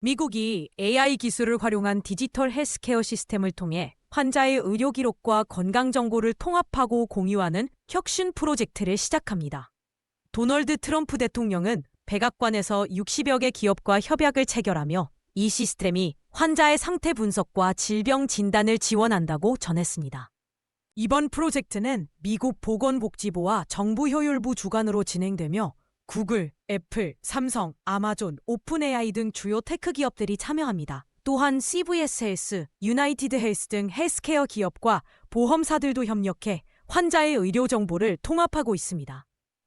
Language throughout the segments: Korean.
미국이 AI 기술을 활용한 디지털 헬스케어 시스템을 통해 환자의 의료 기록과 건강 정보를 통합하고 공유하는 혁신 프로젝트를 시작합니다. 도널드 트럼프 대통령은 백악관에서 60여 개 기업과 협약을 체결하며 이 시스템이 환자의 상태 분석과 질병 진단을 지원한다고 전했습니다. 이번 프로젝트는 미국 보건복지부와 정부효율부 주관으로 진행되며 구글, 애플, 삼성, 아마존, 오픈AI 등 주요 테크 기업들이 참여합니다. 또한 CVS 헬스, 유나이티드 헬스 등 헬스케어 기업과 보험사들도 협력해 환자의 의료 정보를 통합하고 있습니다.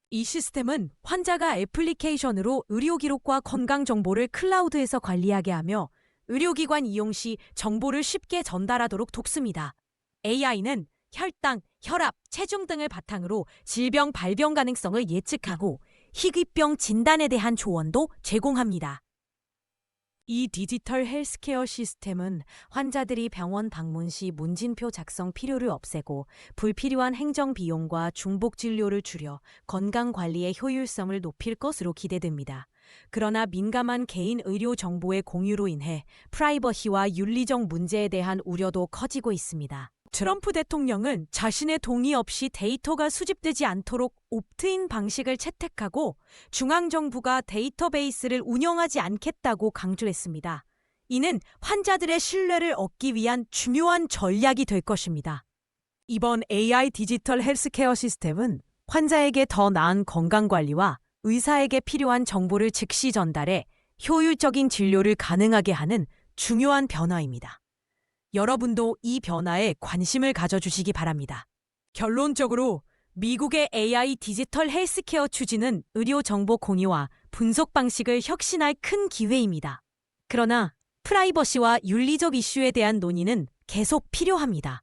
이 시스템은 환자가 애플리케이션으로 의료 기록과 건강 정보를 클라우드에서 관리하게 하며 의료기관 이용 시 정보를 쉽게 전달하도록 돕습니다. AI는 혈당, 혈압, 체중 등을 바탕으로 질병 발병 가능성을 예측하고 희귀병 진단에 대한 조언도 제공합니다. 이 디지털 헬스케어 시스템은 환자들이 병원 방문 시 문진표 작성 필요를 없애고 불필요한 행정 비용과 중복 진료를 줄여 건강 관리의 효율성을 높일 것으로 기대됩니다. 그러나 민감한 개인 의료 정보의 공유로 인해 프라이버시와 윤리적 문제에 대한 우려도 커지고 있습니다. 트럼프 대통령은 자신의 동의 없이 데이터가 수집되지 않도록 옵트인 방식을 채택하고 중앙정부가 데이터베이스를 운영하지 않겠다고 강조했습니다. 이는 환자들의 신뢰를 얻기 위한 중요한 전략이 될 것입니다. 이번 AI 디지털 헬스케어 시스템은 환자에게 더 나은 건강관리와 의사에게 필요한 정보를 즉시 전달해 효율적인 진료를 가능하게 하는 중요한 변화입니다. 여러분도 이 변화에 관심을 가져주시기 바랍니다. 결론적으로 미국의 AI 디지털 헬스케어 추진은 의료 정보 공유와 분석 방식을 혁신할 큰 기회입니다. 그러나 프라이버시와 윤리적 이슈에 대한 논의는 계속 필요합니다.